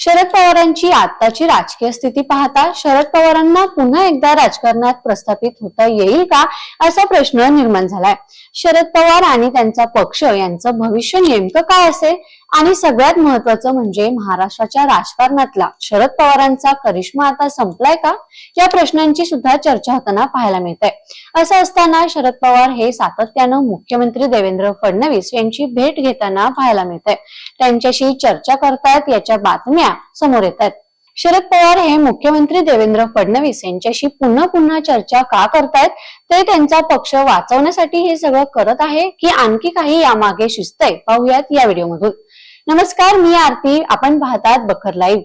शरद पवारांची आताची राजकीय स्थिती पाहता शरद पवारांना पुन्हा एकदा राजकारणात प्रस्थापित होता येईल का असा प्रश्न निर्माण झालाय. शरद पवार आणि त्यांचा पक्ष यांचं भविष्य नेमकं काय असेल? आणि सगळ्यात महत्वाचं म्हणजे महाराष्ट्राच्या राजकारणातला शरद पवारांचा करिश्मा आता संपलाय का? या प्रश्नांची सुद्धा चर्चा होताना पाहायला मिळते असं असताना शरद पवार हे सातत्यानं मुख्यमंत्री देवेंद्र फडणवीस यांची भेट घेताना पाहायला मिळते त्यांच्याशी चर्चा करतायत याच्या बातम्या समोर येत आहेत शरद पवार हे मुख्यमंत्री देवेंद्र फडणवीस यांच्याशी पुन्हा पुन्हा चर्चा का करतायत? ते त्यांचा पक्ष वाचवण्यासाठी हे सगळं करत आहे की आणखी काही यामागे शिस्त आहे पाहूयात या व्हिडिओमधून. नमस्कार मी आरती. आपण पाहतात बखर लाईव्ह.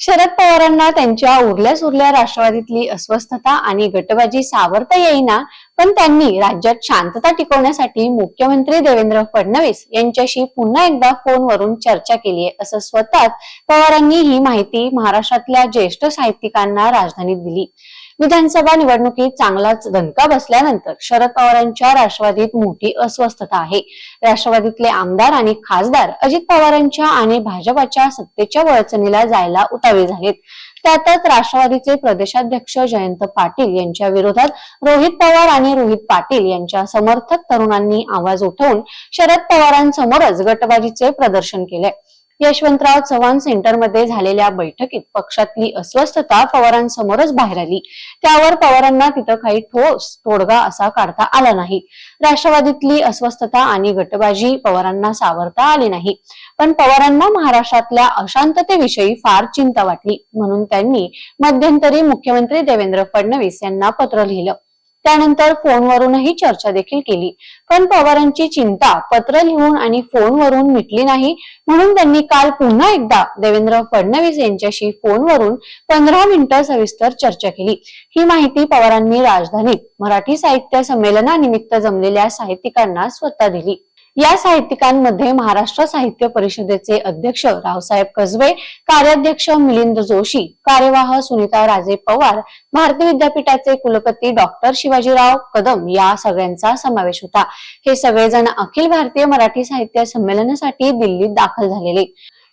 शरद पवारांना त्यांच्या उरल्या सुरल्या राष्ट्रवादीतली अस्वस्थता आणि गटबाजी सावरता येईना पण त्यांनी राज्यात शांतता टिकवण्यासाठी मुख्यमंत्री देवेंद्र फडणवीस यांच्याशी पुन्हा एकदा फोनवरून चर्चा केली आहे असं स्वतःच पवारांनी ही माहिती महाराष्ट्रातल्या ज्येष्ठ साहित्यिकांना राजधानीत दिली. विधानसभा निवडणुकीत चांगलाच दणका बसल्यानंतर शरद पवारांच्या राष्ट्रवादीत मोठी अस्वस्थता आहे. राष्ट्रवादीतले आमदार आणि खासदार अजित पवारांच्या आणि भाजपाच्या सत्तेच्या वळचणीला जायला उतावे झालेत. त्यातच राष्ट्रवादीचे प्रदेशाध्यक्ष जयंत पाटील यांच्या विरोधात रोहित पवार आणि रोहित पाटील यांच्या समर्थक तरुणांनी आवाज उठवून शरद पवारांसमोरच गटबाजीचे प्रदर्शन केले यशवंतराव चव्हाण सेंटरमध्ये झालेल्या बैठकीत पक्षातली अस्वस्थता पवारांसमोरच बाहेर आली. त्यावर पवारांना तिथं काही ठोस तोडगा असा काढता आला नाही. राष्ट्रवादीतली अस्वस्थता आणि गटबाजी पवारांना सावरता आली नाही. पण पवारांना महाराष्ट्रातल्या अशांततेविषयी फार चिंता वाटली म्हणून त्यांनी मध्यंतरी मुख्यमंत्री देवेंद्र फडणवीस यांना पत्र लिहिलं. त्यानंतर फोनवरूनही चर्चा देखील केली. पण पवारांची चिंता पत्र लिहून आणि फोनवरून मिटली नाही म्हणून त्यांनी काल पुन्हा एकदा देवेंद्र फडणवीस यांच्याशी फोनवरून पंधरा मिनिटं सविस्तर चर्चा केली. ही माहिती पवारांनी राजधानीत मराठी साहित्य संमेलनानिमित्त जमलेल्या साहित्यिकांना स्वतः दिली. या साहित्यिकांमध्ये महाराष्ट्र साहित्य परिषदेचे अध्यक्ष रावसाहेब कसबे कार्याध्यक्ष मिलिंद जोशी कार्यवाह सुनीता राजे पवार भारती विद्यापीठाचे कुलपती डॉक्टर शिवाजीराव कदम या सगळ्यांचा समावेश होता. हे सगळेजण अखिल भारतीय मराठी साहित्य संमेलनासाठी दिल्लीत दाखल झालेले.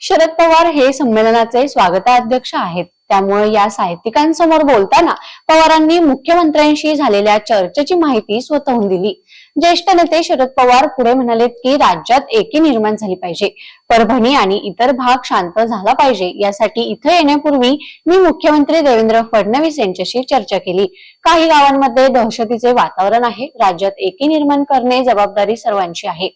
शरद पवार हे संमेलनाचे स्वागताध्यक्ष आहेत. त्यामुळे या साहित्यिकांसमोर बोलताना पवारांनी मुख्यमंत्र्यांशी झालेल्या चर्चेची माहिती स्वतःहून दिली. ज्येष्ठ नेते शरद पवार पुढे म्हणालेत की राज्यात एकी निर्माण झाली पाहिजे. परभणी आणि इतर भाग शांत झाला पाहिजे. यासाठी इथं येण्यापूर्वी मी मुख्यमंत्री देवेंद्र फडणवीस यांच्याशी चर्चा केली. काही गावांमध्ये दहशतीचे वातावरण आहे. राज्यात एकी निर्माण करणे जबाबदारी सर्वांची आहे.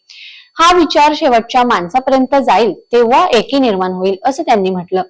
हा विचार शेवटच्या माणसापर्यंत जाईल तेव्हा एकी निर्माण होईल असं त्यांनी म्हटलं.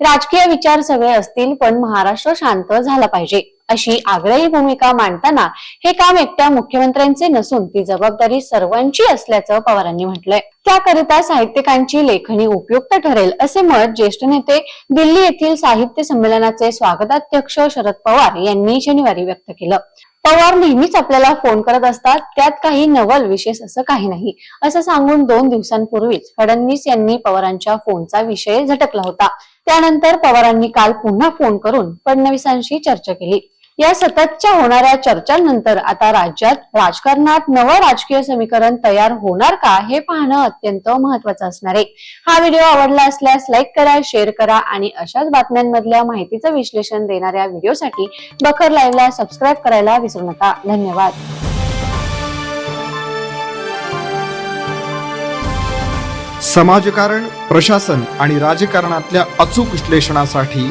राजकीय विचार सगळे असतील पण महाराष्ट्र शांत झाला पाहिजे. अशी आग्रही भूमिका मांडताना हे काम एकट्या मुख्यमंत्र्यांचे नसून ती जबाबदारी सर्वांची असल्याचं पवारांनी म्हटलंय. त्याकरिता साहित्यिकांची लेखणी उपयुक्त ठरेल असे मत ज्येष्ठ नेते दिल्ली येथील साहित्य संमेलनाचे स्वागताध्यक्ष शरद पवार यांनी शनिवारी व्यक्त केलं. पवार नेहमीच आपल्याला फोन करत असतात त्यात काही नवल विशेष असं काही नाही. असं सांगून दोन दिवसांपूर्वीच फडणवीस यांनी पवारांच्या फोनचा विषय झटकला होता. त्यानंतर पवारांनी काल पुन्हा फोन करून फडणवीसांशी चर्चा केली. या सततच्या होणाऱ्या चर्चांनंतर आता राज्यात राजकारणात नवं राजकीय समीकरण तयार होणार का हे पाहणं अत्यंत महत्वाचं असणार आहे. हा व्हिडिओ आवडला असल्यास लाईक करा शेअर करा आणि अशाच बातम्यांमधल्या माहितीचं विश्लेषण देणाऱ्या व्हिडिओसाठी बखर लाईव्हला सबस्क्राईब करायला विसरू नका. धन्यवाद. समाजकारण प्रशासन आणि राजकारणातल्या अचूक विश्लेषणासाठी